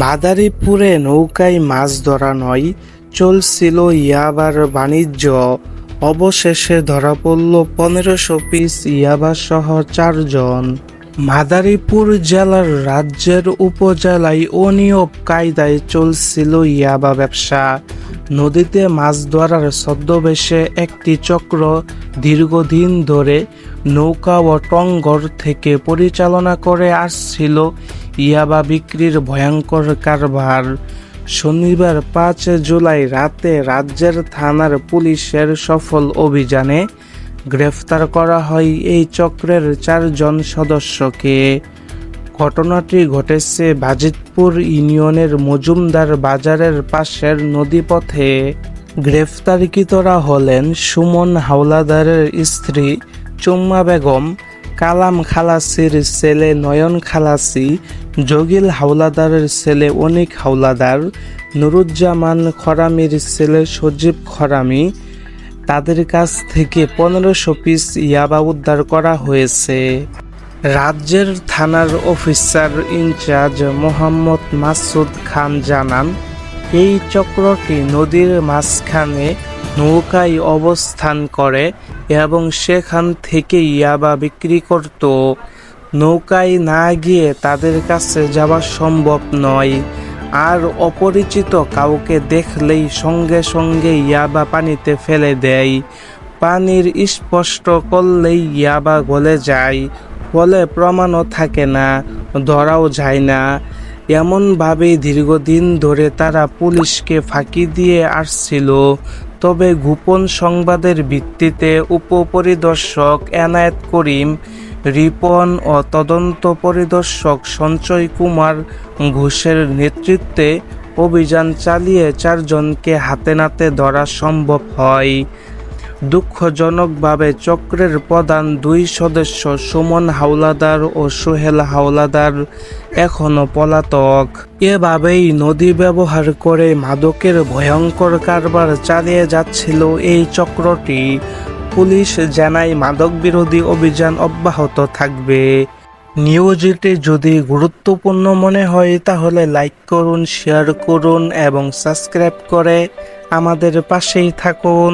মাদারীপুরে নৌকায় মাছ ধরা নয়, চলছিল ইয়াবার বাণিজ্য। অবশেষে ধরা পড়ল পনেরোশো পিস ইয়াবা সহ চারজন। মাদারীপুর জেলার রাজ্যের উপজেলায় অনিয়ম কায়দায় চলছিল ইয়াবা ব্যবসা। নদীতে মাছ ধরার ছদ্মবেশে একটি চক্র দীর্ঘদিন ধরে নৌকা ও টঙ্গর থেকে পরিচালনা করে আসছিল ইয়াবা বিক্রির ভয়ঙ্কর কারবার। শনিবার পাঁচ জুলাই রাতে রাজ্যের থানার পুলিশের সফল অভিযানে গ্রেফতার করা হয় এই চক্রের চারজন সদস্যকে। ঘটনাটি ঘটেছে বাজিতপুর ইউনিয়নের মজুমদার বাজারের পাশের নদীপথে। গ্রেফতারকৃতরা হলেন সুমন হাওলাদারের স্ত্রী চুম্মা বেগম, কালাম খালাসির ছেলে নয়ন খালাসি জগিল হাওলাদারের ছেলে অনিক হাওলাদার, নুরুজ্জামান খরামির ছেলে সজীব খরামি। তাদের কাছ থেকে পনেরোশো পিস ইয়াবা উদ্ধার করা হয়েছে। রাজ্যের থানার officer in charge Mohammad Masud Khan জানান, এই চক্রটি নদীর মাঝখানে নৌকায় অবস্থান করে এবং সেখান থেকে ইয়াবা বিক্রি করত। নৌকায় না গিয়ে তাদের কাছে যাওয়া সম্ভব নয়। আর অপরিচিত কাউকে দেখলেই সঙ্গে সঙ্গে ইয়াবা পানিতে ফেলে দেয়। পানির স্পষ্ট করলেই ইয়াবা গলে যায়। ফলে প্রমাণও থাকে না, ধরাও যায় না। এমনভাবেই দীর্ঘদিন ধরে তারা পুলিশকে ফাঁকি দিয়ে আসছিল। তবে গোপন সংবাদের ভিত্তিতে উপপরিদর্শক এনায়েত করিম রিপন ও তদন্ত পরিদর্শক সঞ্চয় কুমার ঘোষের নেতৃত্বে অভিযান চালিয়ে চারজনকে হাতে নাতে ধরা সম্ভব হয়। দুঃখজনকভাবে চক্রের প্রধান দুই সদস্য সুমন হাওলাদার ও সোহেল হাওলাদার এখনও পলাতক। এভাবেই নদী ব্যবহার করে মাদকের ভয়ঙ্কর কারবার চালিয়ে যাচ্ছিল এই চক্রটি। পুলিশ জানায় মাদক বিরোধী অভিযান অব্যাহত থাকবে। নিউজটি যদি গুরুত্বপূর্ণ মনে হয়, তাহলে লাইক করুন, শেয়ার করুন এবং সাবস্ক্রাইব করে আমাদের পাশেই থাকুন।